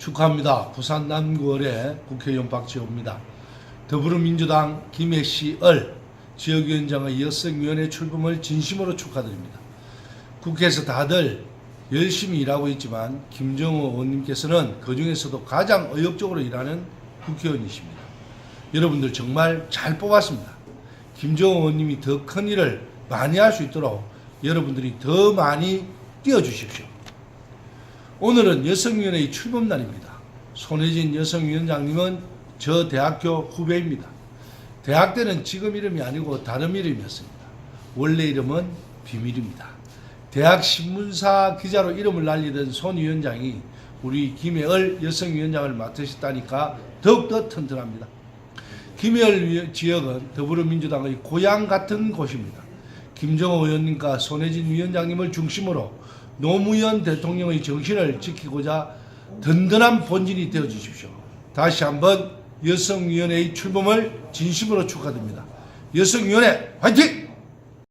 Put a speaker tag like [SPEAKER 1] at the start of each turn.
[SPEAKER 1] 축하합니다. 부산 남구을의 국회의원 박지호입니다. 더불어민주당 김해시 을 지역위원장의 여성위원회 출범을 진심으로 축하드립니다. 국회에서 다들 열심히 일하고 있지만 김정호 의원님께서는 그 중에서도 가장 의욕적으로 일하는 국회의원이십니다. 여러분들 정말 잘 뽑았습니다. 김정호 의원님이 더 큰 일을 많이 할 수 있도록 여러분들이 더 많이 뛰어주십시오. 오늘은 여성위원회의 출범 날입니다. 손혜진 여성위원장님은 저 대학교 후배입니다. 대학 때는 지금 이름이 아니고 다른 이름이었습니다. 원래 이름은 비밀입니다. 대학 신문사 기자로 이름을 날리던 손 위원장이 우리 김혜을 여성위원장을 맡으셨다니까 더욱더 튼튼합니다. 김해을 위- 지역은 더불어민주당의 고향 같은 곳입니다. 김정호 의원님과 손혜진 위원장님을 중심으로 노무현 대통령의 정신을 지키고자 든든한 본진이 되어 주십시오. 다시 한번 여성위원회의 출범을 진심으로 축하드립니다. 여성위원회 화이팅!